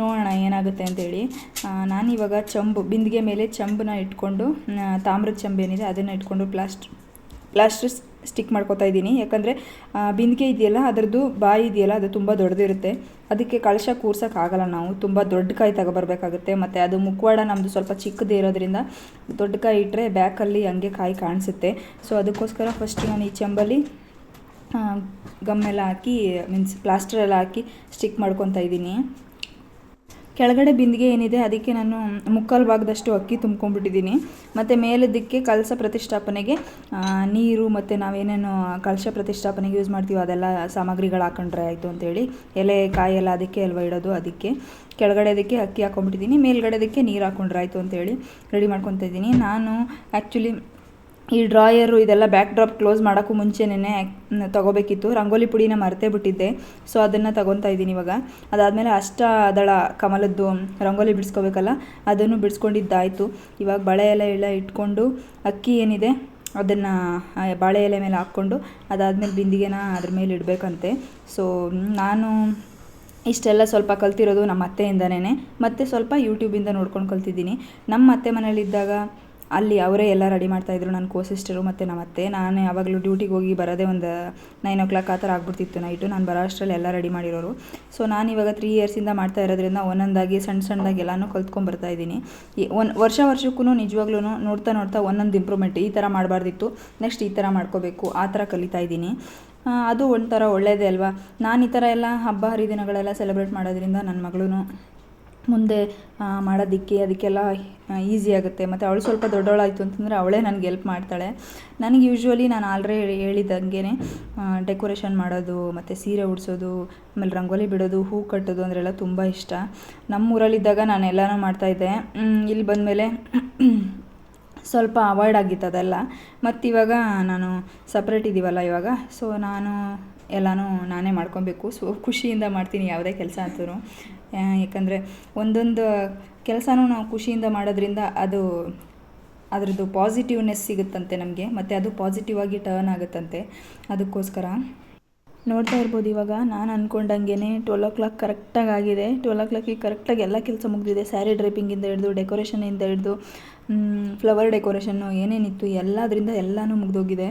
ನೋಡೋಣ ಏನಾಗುತ್ತೆ ಅಂತೇಳಿ. ನಾನು ನಾನಿವಾಗ ಚಂಬು, ಬಿಂದಿಗೆ ಮೇಲೆ ಚಂಬನ್ನ ಇಟ್ಕೊಂಡು ತಾಮ್ರದ ಚಂಬು ಏನಿದೆ ಅದನ್ನು ಇಟ್ಕೊಂಡು ಪ್ಲಾಸ್ಟ್ ಪ್ಲಾಸ್ಟರ್ ಸ್ಟಿಕ್ ಮಾಡ್ಕೊತಾ ಇದ್ದೀನಿ. ಯಾಕಂದರೆ ಬಿಂದಿಗೆ ಇದೆಯಲ್ಲ, ಅದರದ್ದು ಬಾಯಿ ಇದೆಯಲ್ಲ, ಅದು ತುಂಬ ದೊಡ್ಡದಿರುತ್ತೆ. ಅದಕ್ಕೆ ಕಳಶ ಕೂರ್ಸೋಕ್ಕಾಗಲ್ಲ ನಾವು. ತುಂಬ ದೊಡ್ಡ ಕಾಯಿ ತಗೋಬರ್ಬೇಕಾಗುತ್ತೆ ಮತ್ತು ಅದು ಮುಖವಾಡ ನಮ್ಮದು ಸ್ವಲ್ಪ ಚಿಕ್ಕದೇ ಇರೋದ್ರಿಂದ ದೊಡ್ಡ ಕಾಯಿ ಇಟ್ಟರೆ ಬ್ಯಾಕಲ್ಲಿ ಹಂಗೆ ಕಾಯಿ ಕಾಣಿಸುತ್ತೆ. ಸೊ ಅದಕ್ಕೋಸ್ಕರ ಫಸ್ಟ್ ನಾನು ಈ ಚೆಂಬಲ್ಲಿ ಗಮ್ಮೆಲ್ಲ ಹಾಕಿ ಮೀನ್ಸ್ ಪ್ಲಾಸ್ಟರ್ ಎಲ್ಲ ಹಾಕಿ ಸ್ಟಿಕ್ ಮಾಡ್ಕೊತಾ ಇದ್ದೀನಿ. ಕೆಳಗಡೆ ಬಿಂದಿಗೆ ಏನಿದೆ ಅದಕ್ಕೆ ನಾನು ಮುಕ್ಕಾಲು ಭಾಗದಷ್ಟು ಅಕ್ಕಿ ತುಂಬ್ಕೊಂಡ್ಬಿಟ್ಟಿದ್ದೀನಿ. ಮತ್ತು ಮೇಲದಕ್ಕೆ ಕಲಸ ಪ್ರತಿಷ್ಠಾಪನೆಗೆ ನೀರು ಮತ್ತು ನಾವೇನೇನು ಕಲಶ ಪ್ರತಿಷ್ಠಾಪನೆಗೆ ಯೂಸ್ ಮಾಡ್ತೀವೋ ಅದೆಲ್ಲ ಸಾಮಗ್ರಿಗಳು ಹಾಕೊಂಡ್ರೆ ಆಯಿತು ಅಂತೇಳಿ ಎಲೆ, ಕಾಯಿ ಎಲ್ಲ ಅದಕ್ಕೆ ಅಲ್ವ ಇಡೋದು ಅದಕ್ಕೆ. ಕೆಳಗಡೆ ಅದಕ್ಕೆ ಅಕ್ಕಿ ಹಾಕೊಂಡ್ಬಿಟ್ಟಿದ್ದೀನಿ ಮೇಲ್ಗಡೆ ಅದಕ್ಕೆ ನೀರು ಹಾಕೊಂಡ್ರೆ ಆಯಿತು ಅಂತೇಳಿ ರೆಡಿ ಮಾಡ್ಕೊತಾ ಇದ್ದೀನಿ. ನಾನು ಆ್ಯಕ್ಚುಲಿ ಈ ಡ್ರಾಯರು ಇದೆಲ್ಲ ಬ್ಯಾಕ್ ಡ್ರಾಪ್ ಕ್ಲೋಸ್ ಮಾಡೋಕ್ಕೂ ಮುಂಚೆನೇ ತೊಗೋಬೇಕಿತ್ತು. ರಂಗೋಲಿ ಪುಡಿನ ಮರೆತೇ ಬಿಟ್ಟಿದ್ದೆ. ಸೊ ಅದನ್ನು ತೊಗೊತಾ ಇದ್ದೀನಿ ಇವಾಗ. ಅದಾದಮೇಲೆ ಅಷ್ಟದಳ ಕಮಲದ್ದು ರಂಗೋಲಿ ಬಿಡಿಸ್ಕೋಬೇಕಲ್ಲ, ಅದನ್ನು ಬಿಡಿಸ್ಕೊಂಡಿದ್ದಾಯಿತು. ಇವಾಗ ಬಳೆ ಎಲೆ ಎಲ್ಲ ಇಟ್ಕೊಂಡು ಅಕ್ಕಿ ಏನಿದೆ, ಅದನ್ನು ಬಾಳೆ ಎಲೆ ಮೇಲೆ ಹಾಕ್ಕೊಂಡು ಅದಾದಮೇಲೆ ಬಿಂದಿಗೆನ ಅದ್ರ ಮೇಲೆ ಇಡಬೇಕಂತೆ. ಸೊ ನಾನು ಇಷ್ಟೆಲ್ಲ ಸ್ವಲ್ಪ ಕಲ್ತಿರೋದು ನಮ್ಮ ಅತ್ತೆಯಿಂದನೇ ಮತ್ತು ಸ್ವಲ್ಪ ಯೂಟ್ಯೂಬಿಂದ ನೋಡ್ಕೊಂಡು ಕಲ್ತಿದ್ದೀನಿ. ನಮ್ಮ ಅತ್ತೆ ಮನೇಲಿದ್ದಾಗ ಅಲ್ಲಿ ಅವರೇ ಎಲ್ಲ ರೆಡಿ ಮಾಡ್ತಾಯಿದ್ರು ನನ್ನ ಕೋ ಸಿಸ್ಟರು ಮತ್ತು ನಮ್ಮ ಅತ್ತೆ ನಾನು ಯಾವಾಗಲೂ ಡ್ಯೂಟಿಗೆ ಹೋಗಿ ಬರೋದೇ ಒಂದು ನೈನ್ ಓ ಕ್ಲಾಕ್ ಆ ಥರ ಆಗ್ಬಿಡ್ತಿತ್ತು ನೈಟು ನಾನು ಬರೋ ಅಷ್ಟರಲ್ಲಿ ಎಲ್ಲ ರೆಡಿ ಮಾಡಿರೋರು. ಸೊ ನಾನು ಇವಾಗ ತ್ರೀ ಇಯರ್ಸಿಂದ ಮಾಡ್ತಾ ಇರೋದ್ರಿಂದ ಒಂದೊಂದಾಗಿ ಸಣ್ಣ ಸಣ್ಣದಾಗಿ ಎಲ್ಲನೂ ಕಲ್ತ್ಕೊಂಡ್ಬರ್ತಾ ಇದ್ದೀನಿ. ಒನ್ ವರ್ಷ ವರ್ಷಕ್ಕೂ ನಿಜವಾಗ್ಲೂ ನೋಡ್ತಾ ನೋಡ್ತಾ ಒಂದೊಂದು ಇಂಪ್ರೂವ್ಮೆಂಟ್ ಈ ಥರ ಮಾಡಬಾರ್ದಿತ್ತು. ನೆಕ್ಸ್ಟ್ ಈ ಥರ ಮಾಡ್ಕೋಬೇಕು, ಆ ಥರ ಕಲಿತಾ ಇದ್ದೀನಿ. ಅದು ಒಂಥರ ಒಳ್ಳೆಯದೇ ಅಲ್ವಾ? ನಾನು ಈ ಥರ ಎಲ್ಲ ಹಬ್ಬ ಹರಿದಿನಗಳೆಲ್ಲ ಸೆಲೆಬ್ರೇಟ್ ಮಾಡೋದ್ರಿಂದ ನನ್ನ ಮಗಳೂ ಮುಂದೆ ಮಾಡೋದಿಕ್ಕೆ ಅದಕ್ಕೆಲ್ಲ ಈಸಿ ಆಗುತ್ತೆ. ಮತ್ತು ಅವಳು ಸ್ವಲ್ಪ ದೊಡ್ಡವಳಾಯಿತು ಅಂತಂದರೆ ಅವಳೇ ನನಗೆ ಹೆಲ್ಪ್ ಮಾಡ್ತಾಳೆ. ನನಗೆ ಯೂಶ್ವಲಿ ನಾನು ಆಲ್ರೆಡಿ ಹೇಳಿದಂಗೆ ಡೆಕೋರೇಷನ್ ಮಾಡೋದು, ಮತ್ತು ಸೀರೆ ಉಡಿಸೋದು, ಆಮೇಲೆ ರಂಗೋಲಿ ಬಿಡೋದು, ಹೂ ಕಟ್ಟೋದು ಅಂದರೆಲ್ಲ ತುಂಬ ಇಷ್ಟ. ನಮ್ಮ ಊರಲ್ಲಿದ್ದಾಗ ನಾನು ಎಲ್ಲನೂ ಮಾಡ್ತಾಯಿದ್ದೆ ಇಲ್ಲಿ ಬಂದಮೇಲೆ <clears throat> ಸ್ವಲ್ಪ ಅವಾಯ್ಡ್ ಆಗಿತ್ತು ಅದೆಲ್ಲ. ಮತ್ತು ಇವಾಗ ನಾನು ಸಪ್ರೇಟ್ ಇದ್ದೀವಲ್ಲ ಇವಾಗ. ಸೊ ನಾನು ಎಲ್ಲನೂ ನಾನೇ ಮಾಡ್ಕೊಬೇಕು. ಸೊ, ಖುಷಿಯಿಂದ ಮಾಡ್ತೀನಿ ಯಾವುದೇ ಕೆಲಸ ಅಂತೂ. ಯಾಕಂದರೆ ಒಂದೊಂದು ಕೆಲಸನೂ ನಾವು ಖುಷಿಯಿಂದ ಮಾಡೋದ್ರಿಂದ ಅದು ಅದರದ್ದು ಪಾಸಿಟಿವ್ನೆಸ್ ಸಿಗುತ್ತಂತೆ ನಮಗೆ, ಮತ್ತು ಅದು ಪಾಸಿಟಿವ್ ಆಗಿ ಟರ್ನ್ ಆಗುತ್ತಂತೆ. ಅದಕ್ಕೋಸ್ಕರ ನೋಡ್ತಾ ಇರ್ಬೋದು ಇವಾಗ. ನಾನು ಅಂದ್ಕೊಂಡಂಗೆ ಟ್ವೆಲ್ ಓ ಕ್ಲಾಕ್ ಕರೆಕ್ಟಾಗಿ ಆಗಿದೆ. ಟ್ವೆಲ್ ಓ ಕ್ಲಾಕಿಗೆ ಕರೆಕ್ಟಾಗಿ ಎಲ್ಲ ಕೆಲಸ ಮುಗಿದಿದೆ. ಸ್ಯಾರಿ ಡ್ರೈಪಿಂಗಿಂದ ಹಿಡಿದು ಡೆಕೋರೇಷನಿಂದ ಹಿಡಿದು ಫ್ಲವರ್ ಡೆಕೋರೇಷನ್ನು ಏನೇನಿತ್ತು ಎಲ್ಲದರಿಂದ ಎಲ್ಲನೂ ಮುಗಿದೋಗಿದೆ.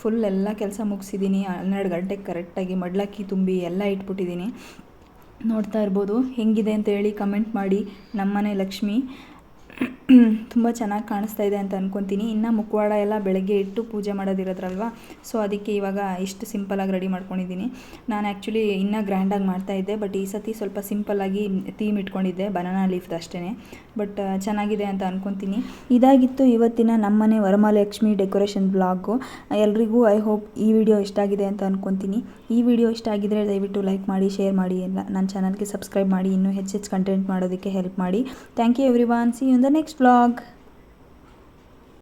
ಫುಲ್ ಎಲ್ಲ ಕೆಲಸ ಮುಗಿಸಿದ್ದೀನಿ ಹನ್ನೆರಡು ಗಂಟೆಗೆ ಕರೆಕ್ಟಾಗಿ ಮಡ್ಲಕ್ಕಿ ತುಂಬಿ ಎಲ್ಲ ಇಟ್ಬಿಟ್ಟಿದ್ದೀನಿ ನೋಡ್ತಾ ಇರ್ಬೋದು. ಹೆಂಗಿದೆ ಅಂತ ಹೇಳಿ ಕಮೆಂಟ್ ಮಾಡಿ. ನಮ್ಮನೆ ಲಕ್ಷ್ಮಿ. <clears throat> ತುಂಬ ಚೆನ್ನಾಗಿ ಕಾಣಿಸ್ತಾ ಇದೆ ಅಂತ ಅನ್ಕೊತೀನಿ. ಇನ್ನು ಮುಖವಾಡ ಎಲ್ಲ ಬೆಳಗ್ಗೆ ಇಟ್ಟು ಪೂಜೆ ಮಾಡೋದಿರೋದ್ರಲ್ವ ಸೊ ಅದಕ್ಕೆ ಇವಾಗ ಇಷ್ಟು ಸಿಂಪಲಾಗಿ ರೆಡಿ ಮಾಡ್ಕೊಂಡಿದ್ದೀನಿ. ನಾನು ಆ್ಯಕ್ಚುಲಿ ಇನ್ನೂ ಗ್ರ್ಯಾಂಡಾಗಿ ಮಾಡ್ತಾಯಿದ್ದೆ ಬಟ್ ಈ ಸತಿ ಸ್ವಲ್ಪ ಸಿಂಪಲ್ಲಾಗಿ ಥೀಮ್ ಇಟ್ಕೊಂಡಿದ್ದೆ ಬನಾನಾ ಲೀಫ್ದು ಅಷ್ಟೇ ಬಟ್ ಚೆನ್ನಾಗಿದೆ ಅಂತ ಅಂದ್ಕೊತೀನಿ ಇದಾಗಿತ್ತು ಇವತ್ತಿನ ನಮ್ಮನೆ ವರಮಹಾಲಕ್ಷ್ಮಿ ಡೆಕೋರೇಷನ್ ಬ್ಲಾಗು ಎಲ್ರಿಗೂ ಐ ಹೋಪ್ ಈ ವಿಡಿಯೋ ಇಷ್ಟ ಆಗಿದೆ ಅಂತ ಅನ್ಕೊತೀನಿ. ಈ ವಿಡಿಯೋ ಇಷ್ಟ ಆಗಿದ್ರೆ ದಯವಿಟ್ಟು ಲೈಕ್ ಮಾಡಿ ಶೇರ್ ಮಾಡಿ, ಎಲ್ಲ ನನ್ನ ಚಾನಲ್ಗೆ ಸಬ್ಸ್ಕ್ರೈಬ್ ಮಾಡಿ. ಇನ್ನೂ ಹೆಚ್ಚು ಹೆಚ್ಚು ಕಂಟೆಂಟ್ ಮಾಡೋದಕ್ಕೆ ಹೆಲ್ಪ್ ಮಾಡಿ. Thank you everyone see in the next blog